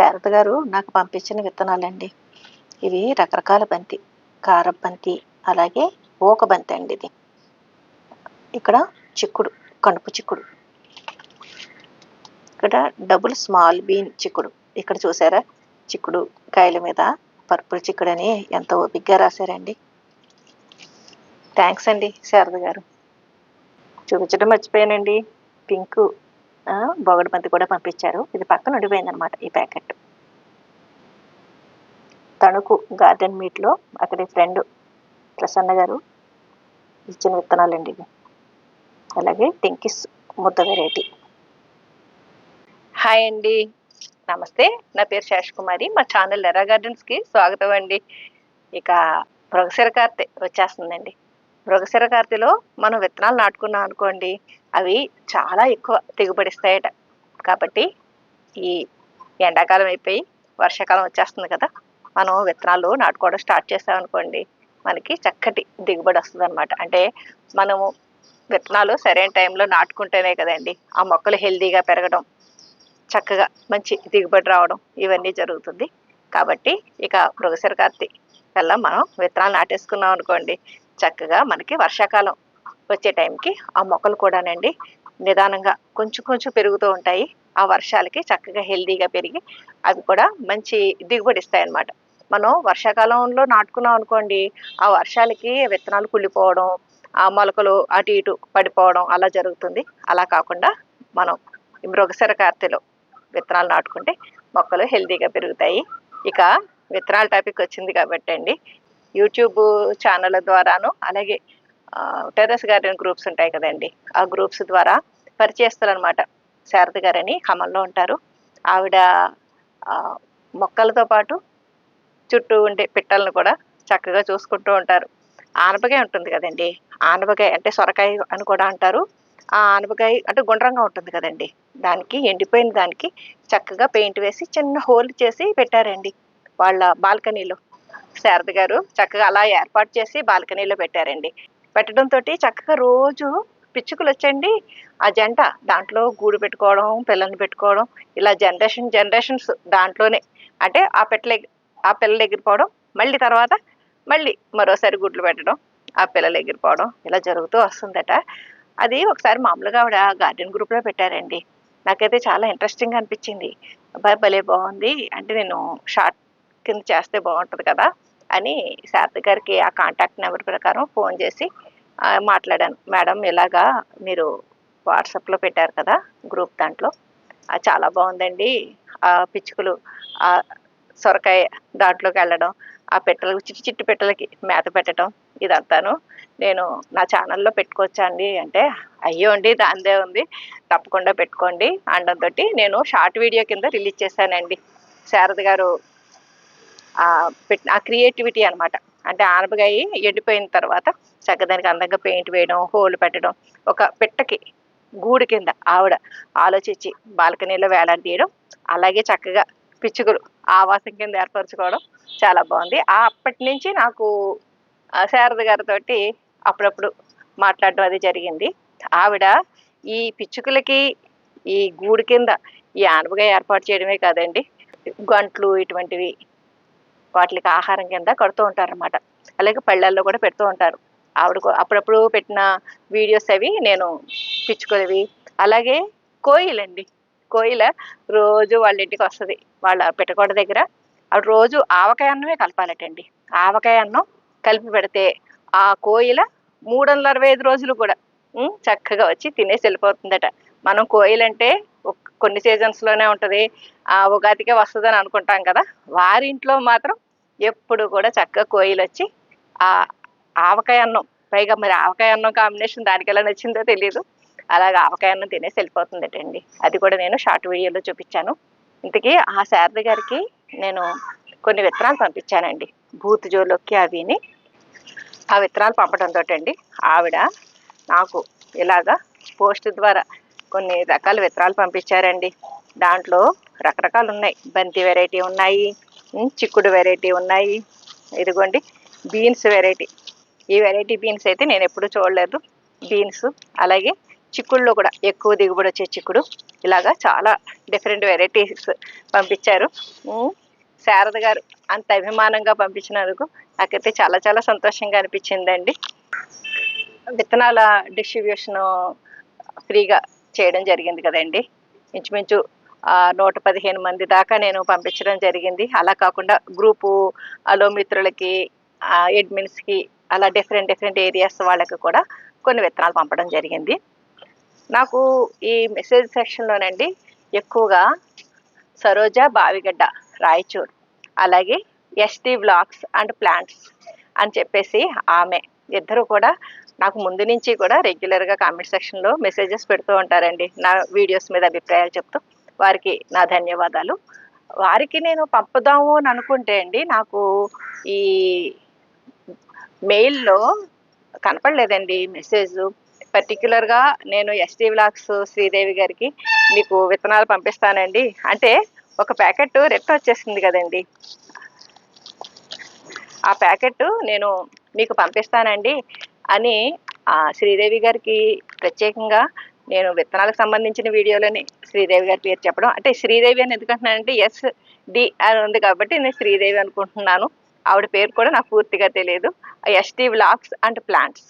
శారద గారు నాకు పంపించిన విత్తనాలండి. ఇవి రకరకాల బంతి కారబంతి అలాగే ఊక బంతి అండి ఇది. ఇక్కడ చిక్కుడు కణుపు చిక్కుడు. ఇక్కడ డబుల్ స్మాల్ బీన్ చిక్కుడు. ఇక్కడ చూసారా? చిక్కుడు కాయల మీద పర్పుల్ చిక్కుడు అని ఎంత ఓపిగ్గా రాశారండి. థ్యాంక్స్ అండి శారద గారు. చూపించడం మర్చిపోయానండి. పింక్ బొగడు బంతి కూడా పంపించారు. ఇది పక్కన ఉండిపోయింది అనమాట ఈ ప్యాకెట్. తణుకు గార్డెన్ మీట్లో అక్కడి ఫ్రెండ్ ప్రసన్న గారు ఇచ్చిన విత్తనాలండి ఇవి. అలాగే టింకిస్ ముద్ద వెరైటీ హాయ్ అండి. నమస్తే. నా పేరు శేష్ కుమారి. మా ఛానల్ ఎర్రా గార్డెన్స్కి స్వాగతం అండి. ఇక ప్రొఫెసర్ కార్తె వచ్చేస్తుందండి. మృగశిర కార్తిలో మనం విత్తనాలు నాటుకున్నాం అనుకోండి అవి చాలా ఎక్కువ దిగుబడిస్తాయట కాబట్టి ఈ ఎండాకాలం అయిపోయి వర్షాకాలం వచ్చేస్తుంది కదా మనం విత్తనాలు నాటుకోవడం స్టార్ట్ చేసామనుకోండి మనకి చక్కటి దిగుబడి వస్తుంది అనమాట అంటే మనము విత్తనాలు సరైన టైంలో నాటుకుంటేనే కదండి ఆ మొక్కలు హెల్దీగా పెరగడం చక్కగా మంచి దిగుబడి రావడం ఇవన్నీ జరుగుతుంది. కాబట్టి ఇక మృగశిర కార్తి కల్లా మనం విత్తనాలు నాటేసుకున్నాం అనుకోండి చక్కగా మనకి వర్షాకాలం వచ్చే టైంకి ఆ మొక్కలు కూడానండి నిదానంగా కొంచెం కొంచెం పెరుగుతూ ఉంటాయి. ఆ వర్షాలకి చక్కగా హెల్దీగా పెరిగి అవి కూడా మంచి దిగుబడి ఇస్తాయి అన్నమాట మనం వర్షాకాలంలో నాటుకున్నాం అనుకోండి ఆ వర్షాలకి విత్తనాలు కుళ్ళిపోవడం ఆ మొలకలు అటు ఇటు పడిపోవడం అలా జరుగుతుంది. అలా కాకుండా మనం మృగసర కార్తెలో విత్తనాలు నాటుకుంటే మొక్కలు హెల్దీగా పెరుగుతాయి. ఇక విత్తనాల టాపిక్ వచ్చింది కాబట్టి అండి యూట్యూబ్ ఛానల్ ద్వారాను అలాగే టెర్రస్ గార్డెన్ గ్రూప్స్ ఉంటాయి కదండి. ఆ గ్రూప్స్ ద్వారా పరిచయస్తులు అనమాట శారద గారని ఖమ్మంలో ఉంటారు. ఆవిడ మొక్కలతో పాటు చుట్టూ ఉండే పిట్టలను కూడా చక్కగా చూసుకుంటూ ఉంటారు. ఆనపకాయ ఉంటుంది కదండి. ఆనపకాయ అంటే సొరకాయ అని కూడా అంటారు. ఆ ఆనపకాయ అంటే గుండ్రంగా ఉంటుంది కదండి. దానికి ఎండిపోయిన దానికి చక్కగా పెయింట్ వేసి చిన్న హోల్ చేసి పెట్టారండి. వాళ్ళ బాల్కనీలో. శారద గారు చక్కగా అలా ఏర్పాటు చేసి బాల్కనీలో పెట్టారండి. పెట్టడంతో చక్కగా రోజు పిచ్చుకలు వచ్చండి ఆ జంట దాంట్లో గూడు పెట్టుకోవడం పిల్లల్ని పెట్టుకోవడం ఇలా జనరేషన్ జనరేషన్స్ దాంట్లోనే అంటే ఆ పెట్టల ఎగి- ఆ పిల్లలు ఎగిరిపోవడం మళ్ళీ తర్వాత మళ్ళీ మరోసారి గుడ్లు పెట్టడం ఆ పిల్లలు ఎగిరిపోవడం ఇలా జరుగుతూ వస్తుందట. అది ఒకసారి మామూలుగా ఆవిడ గార్డెన్ గ్రూప్లో పెట్టారండి. నాకైతే చాలా ఇంట్రెస్టింగ్ అనిపించింది. అబ్బాయి భలే బాగుంది. అంటే నేను షార్ట్ కింద చేస్తే బాగుంటుంది కదా అని శారద గారికి ఆ కాంటాక్ట్ నెంబర్ ప్రకారం ఫోన్ చేసి మాట్లాడాను. మేడం ఇలాగా మీరు వాట్సాప్లో పెట్టారు కదా గ్రూప్ దాంట్లో. చాలా బాగుందండి. ఆ పిచ్చుకలు ఆ సొరకాయ దాంట్లోకి వెళ్ళడం ఆ పెట్టలకు చిట్టి చిట్టి పెట్టలకి మేత పెట్టడం ఇదంతాను. నేను నా ఛానల్లో పెట్టుకోవచ్చా అండి? అంటే అయ్యో అండి దాందే ఉంది. తప్పకుండా పెట్టుకోండి. అనడంతో నేను షార్ట్ వీడియో కింద రిలీజ్ చేశానండి. శారద గారు ఆ పెట్ ఆ క్రియేటివిటీ అనమాట అంటే ఆనపకాయ ఎండిపోయిన తర్వాత చక్కదానికి అందంగా పెయింట్ వేయడం హోల్ పెట్టడం ఒక పిట్టకి గూడు కింద ఆవిడ ఆలోచించి బాల్కనీలో వేలాడదీయడం అలాగే చక్కగా పిచ్చుకలు ఆవాసం కింద ఏర్పరచుకోవడం చాలా బాగుంది. ఆ అప్పటి నుంచి నాకు ఆ శారద గారితో అప్పుడప్పుడు మాట్లాడడం అది జరిగింది. ఆవిడ ఈ పిచ్చుకలకి ఈ గూడు కింద ఈ ఆనపగా ఏర్పాటు చేయడమే కాదండి గంట్లు ఇటువంటివి వాటికి ఆహారం కింద కడుతూ ఉంటారు అనమాట అలాగే పళ్ళల్లో కూడా పెడుతూ ఉంటారు. ఆవిడకు అప్పుడప్పుడు పెట్టిన వీడియోస్ అవి నేను పిచ్చుకునేవి. అలాగే కోయిలండి. కోయిల రోజు వాళ్ళ ఇంటికి వస్తుంది. వాళ్ళ పెట్టకోట దగ్గర. ఆవిడ రోజు ఆవకాయ అన్నమే కలపాలటండి. ఆవకాయ అన్నం కలిపి పెడితే ఆ కోయిల మూడు వందల అరవై ఐదు రోజులు కూడా చక్కగా వచ్చి తినేసి వెళ్ళిపోతుందట. మనం కోయిలంటే కొన్ని సీజన్స్లోనే ఉంటది. ఆ ఉగాదికే వస్తుందని అనుకుంటాం కదా. వారి ఇంట్లో మాత్రం ఎప్పుడు కూడా చక్కగా కోయిలు వచ్చి ఆ ఆవకాయ అన్నం పైగా మరి ఆవకాయ అన్నం కాంబినేషన్ దానికి ఎలా నచ్చిందో తెలియదు అలాగే ఆవకాయ అన్నం తినేసి వెళ్ళిపోతుందటండి. అది కూడా నేను షార్ట్ వీడియోలో చూపించాను. ఇంతకీ ఆ శారద గారికి నేను కొన్ని విత్తనాలు పంపించానండి. బూత్ జోలోకి అవిని ఆ విత్తనాలు పంపడంతో అండి ఆవిడ నాకు ఇలాగా పోస్ట్ ద్వారా కొన్ని రకాల విత్తనాలు పంపించారండి. దాంట్లో రకరకాలు ఉన్నాయి. బంతి వెరైటీ ఉన్నాయి చిక్కుడు వెరైటీ ఉన్నాయి. ఇదిగోండి బీన్స్ వెరైటీ ఈ వెరైటీ బీన్స్ అయితే నేను ఎప్పుడూ చూడలేదు. బీన్స్ అలాగే చిక్కుడులో కూడా ఎక్కువ దిగుబడి వచ్చే చిక్కుడు. ఇలాగా చాలా డిఫరెంట్ వెరైటీస్ పంపించారు. శారద గారు అంత అభిమానంగా పంపించినందుకు నాకైతే చాలా చాలా సంతోషంగా అనిపించిందండి. విత్తనాల డిస్ట్రిబ్యూషన్ ఫ్రీగా చేయడం జరిగింది కదండి. ఇంచుమించు నూట పదిహేను మంది దాకా నేను పంపించడం జరిగింది. అలా కాకుండా గ్రూపు అలో మిత్రులకి అడ్మిన్స్కి అలా డిఫరెంట్ డిఫరెంట్ ఏరియాస్ వాళ్ళకి కూడా కొన్ని విత్తనాలు పంపడం జరిగింది. నాకు ఈ మెసేజ్ సెక్షన్లోనండి ఎక్కువగా సరోజ బావిగడ్డ రాయచూర్ అలాగే ఎస్టీ బ్లాగ్స్ అండ్ ప్లాంట్స్ అని చెప్పేసి ఆమె ఇద్దరు కూడా నాకు ముందు నుంచి కూడా రెగ్యులర్గా కామెంట్ సెక్షన్లో మెసేజెస్ పెడుతూ ఉంటారండి. నా వీడియోస్ మీద అభిప్రాయాలు చెప్తూ వారికి నా ధన్యవాదాలు. వారికి నేను పంపుదాము అని అనుకుంటే అండి నాకు ఈ మెయిల్లో కనపడలేదండి మెసేజ్ పర్టిక్యులర్గా నేను ఎస్టీ బ్లాక్స్ శ్రీదేవి గారికి మీకు విత్తనాలు పంపిస్తానండి. అంటే ఒక ప్యాకెట్ రిటర్న్ వచ్చేసింది కదండి. ఆ ప్యాకెట్ నేను మీకు పంపిస్తానండి. అని ఆ శ్రీదేవి గారికి ప్రత్యేకంగా నేను విత్తనాలకు సంబంధించిన వీడియోలని శ్రీదేవి గారి పేరు చెప్పడం. అంటే శ్రీదేవి అని ఎందుకంటున్నానంటే ఎస్ డి అని ఉంది కాబట్టి నేను శ్రీదేవి అనుకుంటున్నాను. ఆవిడ పేరు కూడా నాకు పూర్తిగా తెలియదు. ఎస్టీ వ్లాగ్స్ అండ్ ప్లాంట్స్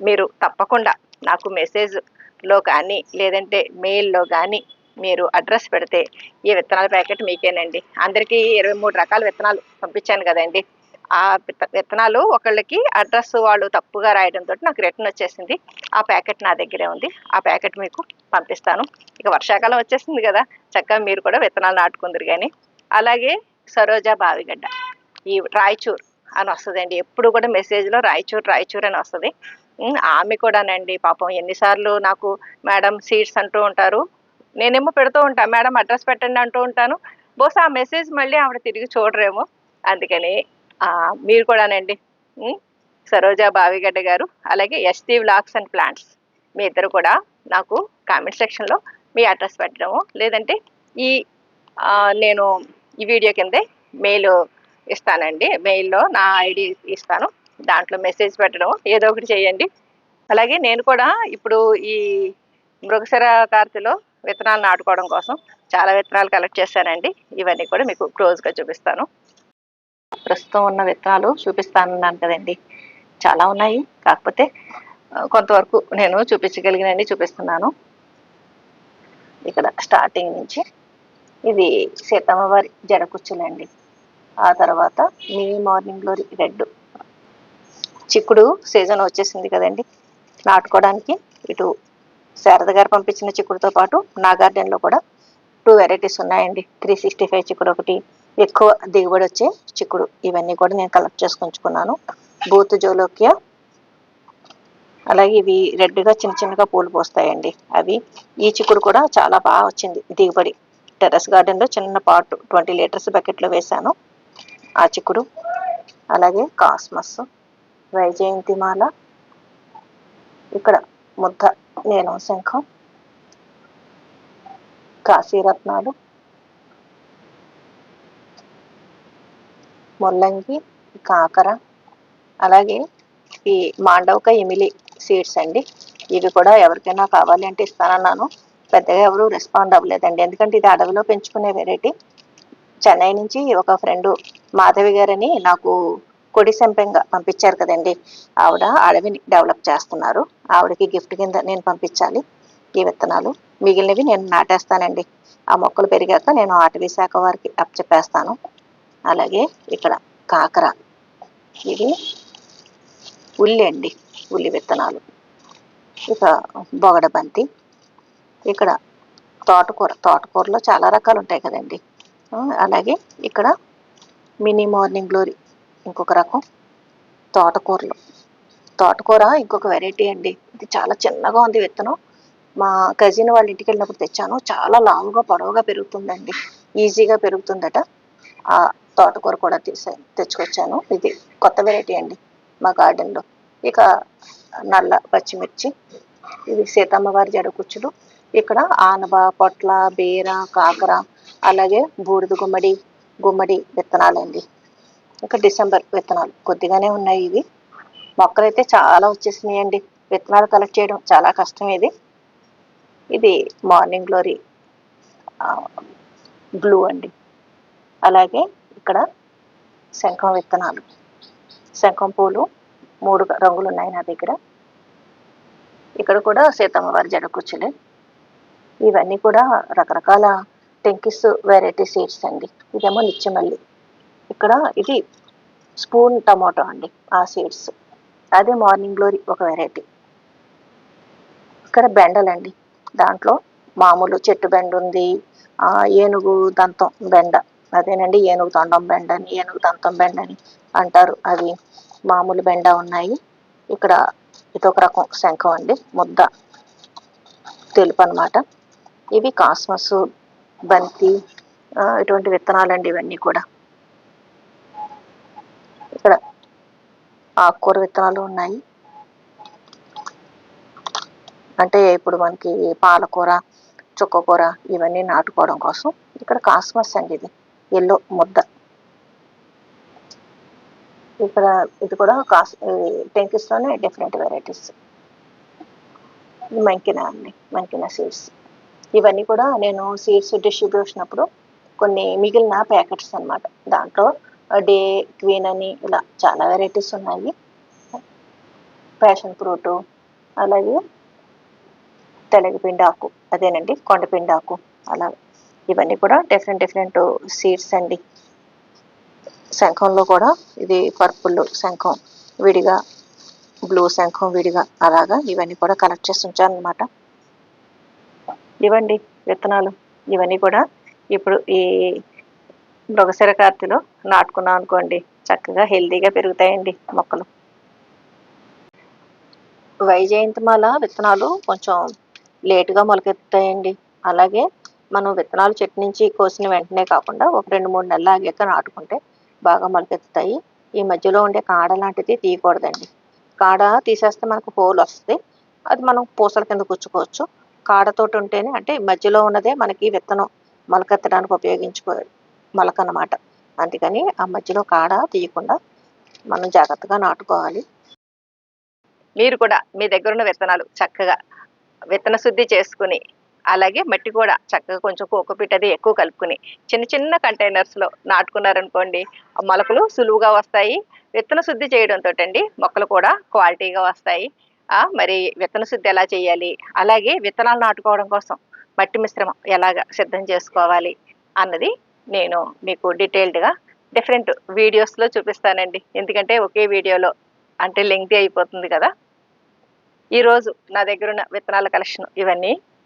మీరు తప్పకుండా నాకు మెసేజ్లో కానీ లేదంటే మెయిల్లో కానీ మీరు అడ్రస్ పెడితే ఈ విత్తనాల ప్యాకెట్ మీకేనండి. అందరికీ ఇరవై మూడు రకాల విత్తనాలు పంపించాను కదండి. ఆ విత్త- విత్తనాలు ఒకళ్ళకి అడ్రస్ వాళ్ళు తప్పుగా రాయడంతో నాకు రిటర్న్ వచ్చేసింది. ఆ ప్యాకెట్ నా దగ్గరే ఉంది. ఆ ప్యాకెట్ మీకు పంపిస్తాను. ఇక వర్షాకాలం వచ్చేసింది కదా చక్కగా మీరు కూడా విత్తనాలు నాటుకుందరు కానీ అలాగే సరోజా బావిగడ్డ ఈ రాయచూర్ అని వస్తుందండి. ఎప్పుడు కూడా మెసేజ్లో రాయచూర్ రాయచూర్ అని వస్తుంది. ఆమె కూడానండి పాపం ఎన్నిసార్లు నాకు మేడం సీట్స్ అంటూ ఉంటారు. నేనేమో పెడుతూ ఉంటాను మేడం అడ్రస్ పెట్టండి అంటూ ఉంటాను. బహుశా ఆ మెసేజ్ మళ్ళీ ఆవిడ తిరిగి చూడరేమో. అందుకని మీరు కూడానండి. ఉమ్, సరోజా బావిగడ్డ గారు అలాగే ఎస్టీ వ్లాగ్స్ అండ్ ప్లాంట్స్. మీ ఇద్దరు కూడా నాకు కామెంట్ సెక్షన్లో మీ అడ్రస్ పెట్టడము. లేదంటే ఈ నేను ఈ వీడియో కిందే మెయిల్ ఇస్తానండి. మెయిల్లో నా ఐడి ఇస్తాను. దాంట్లో మెసేజ్ పెట్టడం ఏదో ఒకటి చేయండి. అలాగే నేను కూడా ఇప్పుడు ఈ మృగశర కార్తిలో విత్తనాలు నాటుకోవడం కోసం చాలా విత్తనాలు కలెక్ట్ చేశానండి ఇవన్నీ కూడా మీకు క్లోజ్గా చూపిస్తాను. ప్రస్తుతం ఉన్న విత్తనాలు చూపిస్తానన్నాను కదండి. చాలా ఉన్నాయి. కాకపోతే కొంతవరకు నేను చూపించగలిగినండి చూపిస్తున్నాను. ఇక్కడ స్టార్టింగ్ నుంచి ఇది సీతమ్మ వారి జడకుచ్చులండి ఆ తర్వాత మినీ మార్నింగ్ గ్లోరీ రెడ్ చిక్కుడు సీజన్ వచ్చేసింది కదండి. నాటుకోవడానికి ఇటు శారద గారు పంపించిన చిక్కుడుతో పాటు నా గార్డెన్లో కూడా టూ వెరైటీస్ ఉన్నాయండి. త్రీ సిక్స్టీ ఫైవ్ చిక్కుడు ఒకటి ఎక్కువ దిగుబడి వచ్చే చిక్కుడు. ఇవన్నీ కూడా నేను కలెక్ట్ చేసుకుంచుకున్నాను. బూత్ జోలోకియా. అలాగే ఇవి రెడ్గా చిన్న చిన్నగా పూలు పోస్తాయండి. అవి ఈ చిక్కుడు కూడా చాలా బాగా వచ్చింది దిగుబడి. టెర్రస్ గార్డెన్లో చిన్న పాటు ట్వంటీ లీటర్స్ బకెట్లో వేశాను. ఆ చిక్కుడు. అలాగే కాస్మస్. వైజయంతిమాల ఇక్కడ ముద్ద నీలం శంఖం కాశీరత్నాలు. ముల్లంగి కాకర అలాగే ఈ మాండవక ఎమిలి సీడ్స్ అండి. ఇవి కూడా ఎవరికైనా కావాలి అంటే ఇస్తానన్నాను. పెద్దగా ఎవరు రెస్పాండ్ అవ్వలేదండి. ఎందుకంటే ఇది అడవిలో పెంచుకునే వెరైటీ. చెన్నై నుంచి ఒక ఫ్రెండు మాధవి గారని నాకు కొడి సెంపెంగా పంపించారు కదండి. ఆవిడ అడవిని డెవలప్ చేస్తున్నారు. ఆవిడకి గిఫ్ట్ కింద నేను పంపించాలి ఈ విత్తనాలు. మిగిలినవి నేను నాటేస్తానండి. ఆ మొక్కలు పెరిగాక నేను అటవీ శాఖ వారికి అప్పచెప్పేస్తాను. అలాగే ఇక్కడ కాకర. ఇది ఉల్లి అండి ఉల్లి విత్తనాలు. ఇక బొగడ బంతి. ఇక్కడ తోటకూర తోటకూరలో చాలా రకాలు ఉంటాయి కదండి. అలాగే ఇక్కడ మినీ మార్నింగ్ గ్లోరీ ఇంకొక రకం తోటకూరలు. తోటకూర ఇంకొక వెరైటీ అండి. ఇది చాలా చిన్నగా ఉంది విత్తనం. మా కజిన్ వాళ్ళ ఇంటికి వెళ్ళినప్పుడు తెచ్చాను. చాలా లావుగా పొడవుగా పెరుగుతుందండి. ఈజీగా పెరుగుతుందట. ఆ తోటకూర కూడా తీసాను తెచ్చుకొచ్చాను. ఇది కొత్త వెరైటీ అండి మా గార్డెన్లో. ఇక నల్ల పచ్చిమిర్చి ఇది సీతమ్మ జడ జడకుచ్చులు ఇక్కడ ఆనబ పొట్ల బీర కాకర అలాగే బూడిద గుమ్మడి గుమ్మడి విత్తనాలండి. ఇక డిసెంబర్ విత్తనాలు కొద్దిగానే ఉన్నాయి ఇవి. మొక్కలైతే చాలా వచ్చేసినాయండి. విత్తనాలు కలెక్ట్ చేయడం చాలా కష్టం ఇది. ఇది మార్నింగ్ గ్లోరీ బ్లూ అండి. అలాగే ఇక్కడ శంఖం విత్తనాలు. శంఖం పూలు మూడు రంగులు ఉన్నాయి నా దగ్గర. ఇక్కడ కూడా సీతమ్మ వారి జడకుచ్చులే ఇవన్నీ కూడా రకరకాల టెంకిస్ వెరైటీ సీడ్స్ అండి. ఇదేమో నిత్యమల్లి ఇక్కడ ఇది స్పూన్ టమాటో అండి ఆ సీడ్స్. అదే మార్నింగ్ గ్లోరీ ఒక వెరైటీ. ఇక్కడ బెండలండి దాంట్లో మామూలు చెట్టు బెండ ఉంది ఆ, ఏనుగు దంతం బెండ. అదేనండి ఏనుగు తొండం బెండ అని ఏనుగు దంతం బెండ అని అంటారు. అవి మామూలు బెండ ఉన్నాయి. ఇక్కడ ఇదొక రకం శంఖం అండి ముద్ద తెలుపు అన్నమాట ఇవి కాస్మస్ బంతి ఇటువంటి ఇటువంటి విత్తనాలండి ఇవన్నీ కూడా. ఇక్కడ ఆకుకూర విత్తనాలు ఉన్నాయి. అంటే ఇప్పుడు మనకి పాలకూర చుక్కకూర ఇవన్నీ నాటుకోవడం కోసం ఇక్కడ కాస్మస్ అండి ఇది. ఎల్లో ముద్ద. ఇక్కడ ఇది కూడా కాస్ట్ టెంకిస్లోనే డిఫరెంట్ వెరైటీస్ మంకిన అండి మంకిన సీడ్స్ ఇవన్నీ కూడా నేను సీడ్స్ డిస్ట్రిబ్యూషన్ అప్పుడు కొన్ని మిగిలిన ప్యాకెట్స్ అనమాట దాంట్లో డే క్వీన్ అని ఇలా చాలా వెరైటీస్ ఉన్నాయి. ప్యాషన్ ఫ్రూటు అలాగే తెలగపిండాకు అదేనండి కొండపిండాకు అలా ఇవన్నీ కూడా డిఫరెంట్ డిఫరెంట్ సీడ్స్ అండి. శంఖంలో కూడా ఇది పర్పుల్ శంఖం విడిగా బ్లూ శంఖం విడిగా అలాగా ఇవన్నీ కూడా కలెక్ట్ చేసి ఉంచాను అనమాట ఇవండి విత్తనాలు. ఇవన్నీ కూడా ఇప్పుడు ఈ మృగశిర కార్తీలో నాటుకున్నాం అనుకోండి చక్కగా హెల్తీగా పెరుగుతాయండి మొక్కలు. వైజయంతిమాల విత్తనాలు కొంచెం లేటుగా మొలకెత్తుతాయండి. అలాగే మనం విత్తనాలు చెట్టు నుంచి కోసిన వెంటనే కాకుండా ఒక రెండు మూడు నెలలు ఆగాక నాటుకుంటే బాగా మొలకెత్తుతాయి. ఈ మధ్యలో ఉండే కాడ లాంటిది తీయకూడదండి. కాడ తీసేస్తే మనకు హోల్ వస్తుంది. అది మనం పూసల కింద గుచ్చుకోవచ్చు కాడతోటి ఉంటేనే అంటే మధ్యలో ఉన్నదే మనకి విత్తనం మొలకెత్తడానికి ఉపయోగించుకో మొలక అన్నమాట అందుకని ఆ మధ్యలో కాడ తీయకుండా మనం జాగ్రత్తగా నాటుకోవాలి. మీరు కూడా మీ దగ్గర ఉన్న విత్తనాలు చక్కగా విత్తన శుద్ధి చేసుకుని అలాగే మట్టి కూడా చక్కగా కొంచెం కోకోపీట్ అది ఎక్కువ కలుపుకుని చిన్న చిన్న కంటైనర్స్లో నాటుకున్నారనుకోండి మొలకలు సులువుగా వస్తాయి. విత్తన శుద్ధి చేయడంతో అండి మొక్కలు కూడా క్వాలిటీగా వస్తాయి. మరి విత్తన శుద్ధి ఎలా చేయాలి? అలాగే విత్తనాలు నాటుకోవడం కోసం మట్టి మిశ్రమం ఎలాగ సిద్ధం చేసుకోవాలి అన్నది నేను మీకు డీటెయిల్డ్గా డిఫరెంట్ వీడియోస్లో చూపిస్తానండి. ఎందుకంటే ఒకే వీడియోలో అంటే లెంగ్తీ అయిపోతుంది కదా. ఈరోజు నా దగ్గర ఉన్న విత్తనాల కలెక్షన్ ఇవన్నీ